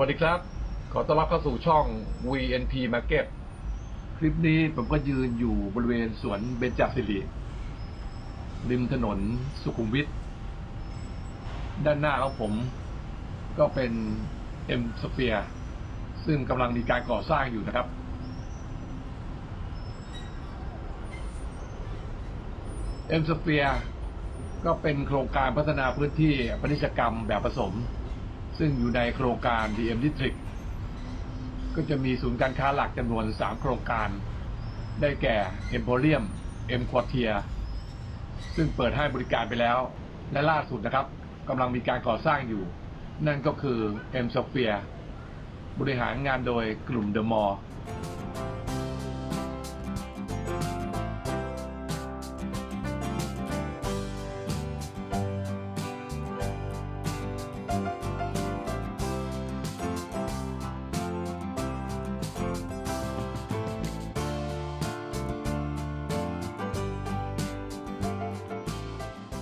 วัสดีครับ ขอต้อนรับเข้าสู่ช่อง VNP Market คลิปนี้ผมก็ยืนอยู่บริเวณสวนเบญจศิริริมถนนสุขุมวิทด้านหน้าของผม ก็เป็น M Sphere ซึ่งกำลังมีการก่อสร้างอยู่นะครับ M Sphere ก็เป็นโครงการพัฒนาพื้นที่พนิชกรรมแบบผสม ซึ่งอยู่ในโครงการ DM District ก็จะมีศูนย์การค้าหลักจำนวน 3 โครงการ ได้แก่ Emporium M Quartier ซึ่งเปิดให้บริการไปแล้ว และล่าสุดนะครับกำลังมีการก่อสร้างอยู่ นั่นก็คือ M Sphere บริหารงานโดยกลุ่ม The Mall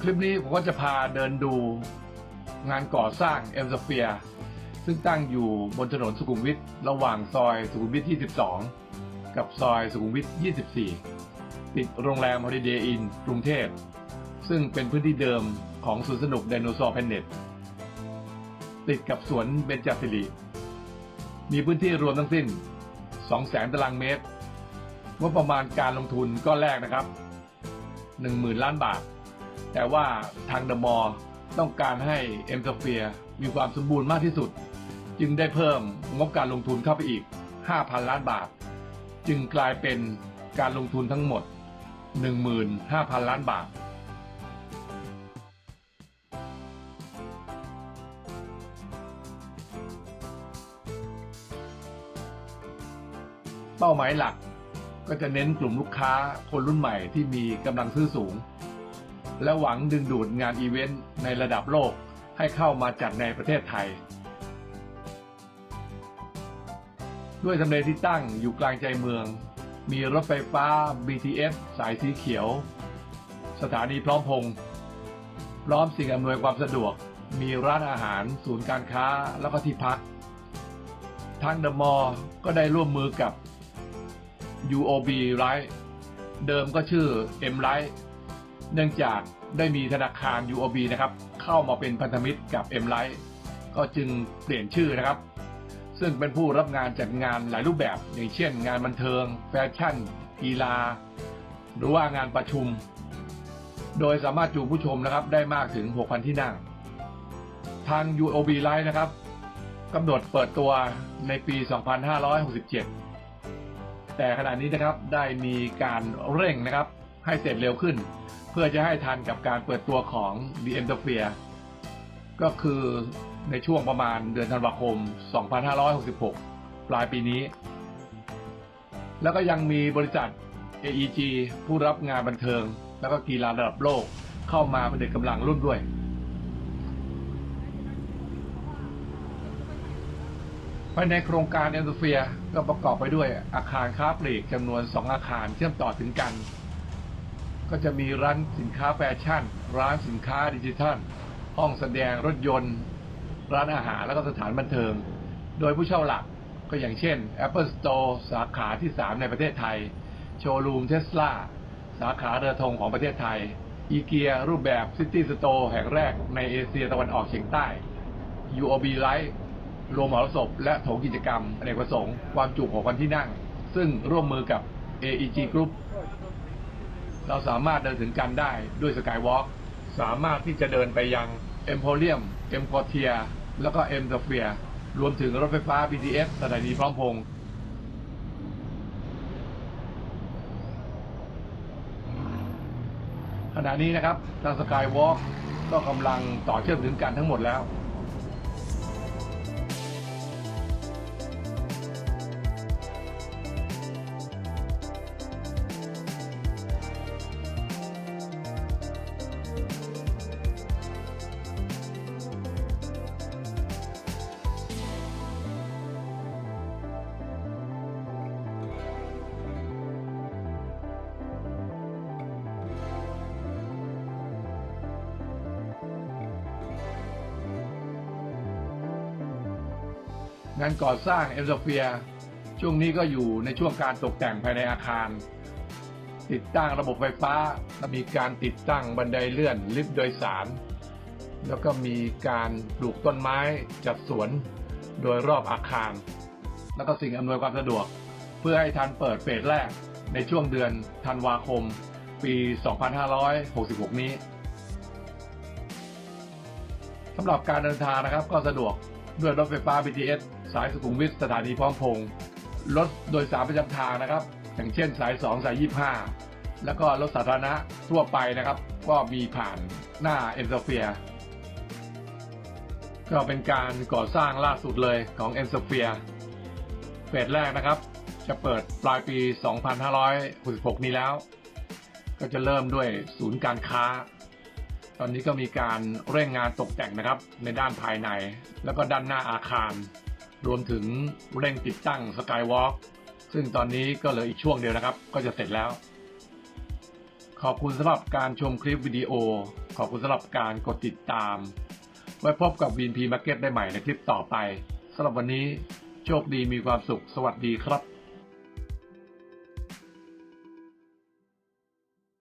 ลิปนี้ผมก็จะพาเดินดูงานก่อสร้างเอ็มสเฟียซึ่งตั้งอยู่บนถนนสุขุมวิทระหว่างซอยสุขุมวิท 22 กับซอยสุขุมวิท 24 ติดโรงแรม Holiday Inn กรุงเทพ ซึ่งเป็นพื้นที่เดิมของสวนสนุกไดโนเสาร์แพนเน็ต ติดกับสวนเบญจศิริ มีพื้นที่รวมทั้งสิ้น 200,000 ตารางเมตร ว่าประมาณการลงทุนก้อนแรกนะครับ 10,000 ล้านบาท แต่ว่าทางเดอะมอลต้องการให้เอ็มสเฟียมีความสมบูรณ์มากที่สุด จึงได้เพิ่มงบการลงทุนเข้าไปอีก 5,000 ล้านบาท จึงกลายเป็นการลงทุนทั้งหมด 15,000 ล้านบาท เป้าหมายหลักก็จะเน้นกลุ่มลูกค้าคนรุ่นใหม่ที่มีกำลังซื้อสูง และหวังดึงดูดงานอีเวนต์ในระดับโลกให้เข้ามาจัดในประเทศไทย ด้วยทำเลที่ตั้งอยู่กลางใจเมือง มีรถไฟฟ้า BTS สายสีเขียว สถานีพร้อมพงษ์พร้อมสิ่งอำนวยความสะดวก มีร้านอาหาร ศูนย์การค้าแล้วก็ที่พัก ทางเดอะมอลก็ได้ร่วมมือกับ UOB Life เดิมก็ชื่อ M Life เนื่องจากได้มีธนาคาร UOB นะครับเข้ามาเป็นพันธมิตรกับ M Life ก็จึงเปลี่ยนชื่อนะครับ ซึ่งเป็นผู้รับงานจัดงานหลายรูปแบบ อย่างเช่น งานบันเทิง แฟชั่น กีฬา หรือว่างานประชุม โดยสามารถจูผู้ชมนะครับได้มากถึง 6,000 ที่นั่ง ทาง UOB Live นะครับกำหนดเปิดตัวในปี 2567 แต่ขณะนี้นะครับได้มีการเร่งนะครับ ให้เสร็จเร็วขึ้น เพื่อจะให้ทันกับการเปิดตัวของ The e n t e r f e r ก็คือในช่วงประมาณเดือนธันวาคม 2566 ปลายปีนี้ แล้วก็ยังมีบริษัท AEG ผู้รับงานบันเทิง แล้วก็กีฬาระดับโลกเข้ามาเป็นเด็กกำลังรุ่นด้วยภายในโครงการเอ็นโซเฟียก็ประกอบไปด้วยอาคารค้าปลีกจำนวน 2 อาคารเชื่อมต่อถึงกัน ก็จะมีร้านสินค้าแฟชั่น ร้านสินค้าดิจิทัล ห้องแสดงรถยนต์ ร้านอาหารแล้วก็สถานบันเทิง โดยผู้เช่าหลักก็อย่างเช่น Apple Store สาขาที่ 3 ในประเทศไทย โชว์รูมเทสลาสาขาเรือธงของประเทศไทย อีเกียรูปแบบ City Store แห่งแรกในเอเชียตะวันออกเฉียงใต้ UOB Light รวมหอศพและโถงกิจกรรมอเนกประสงค์ความจุ6,000ที่นั่ง ซึ่งร่วมมือกับ AEG Group เราสามารถเดินถึงกันได้ด้วยสกายวอล์กสามารถที่จะเดินไปยัง Emporium M Quartier แล้วก็ M Sphere รวมถึงรถไฟฟ้า BTS สถานีพร้อมพงษ์ขณะนี้นะครับทางสกายวอล์กก็กำลังต่อเชื่อมถึงกันทั้งหมดแล้ว งานก่อสร้างเอ็มโซเฟียช่วงนี้ก็อยู่ในช่วงการตกแต่งภายในอาคาร ติดตั้งระบบไฟฟ้าและมีการติดตั้งบันไดเลื่อนลิฟต์โดยสาร แล้วก็มีการปลูกต้นไม้จัดสวนโดยรอบอาคาร แล้วก็สิ่งอำนวยความสะดวก เพื่อให้ทันเปิดเฟสแรกในช่วงเดือนธันวาคม ปี 2566 นี้สำหรับการเดินทางนะครับก็สะดวกด้วยรถไฟฟ้า BTS สายสุขุมวิทสถานีพร้อมพงษ์รถโดยสารประจำทางนะครับ อย่างเช่นสาย 2 สาย 25 แล้วก็รถสาธารณะทั่วไปนะครับ ก็มีผ่านหน้าเอ็นโซเฟียก็เป็นการก่อสร้างล่าสุดเลยของเอ็นโซเฟียเฟสแรกนะครับ จะเปิดปลายปี 2566 นี้แล้ว ก็จะเริ่มด้วยศูนย์การค้า ตอนนี้ก็มีการเร่งงานตกแต่งนะครับ ในด้านภายใน แล้วก็ด้านหน้าอาคาร รวมถึงเร่งติดตั้งสกายวอล์กซึ่งตอนนี้ก็เหลืออีกช่วงเดียวนะครับ ก็จะเสร็จแล้ว ขอบคุณสำหรับการชมคลิปวิดีโอ ขอบคุณสำหรับการกดติดตาม ไว้พบกับ VNP Market ได้ใหม่ในคลิปต่อไปสำหรับวันนี้โชคดีมีความสุข สวัสดีครับ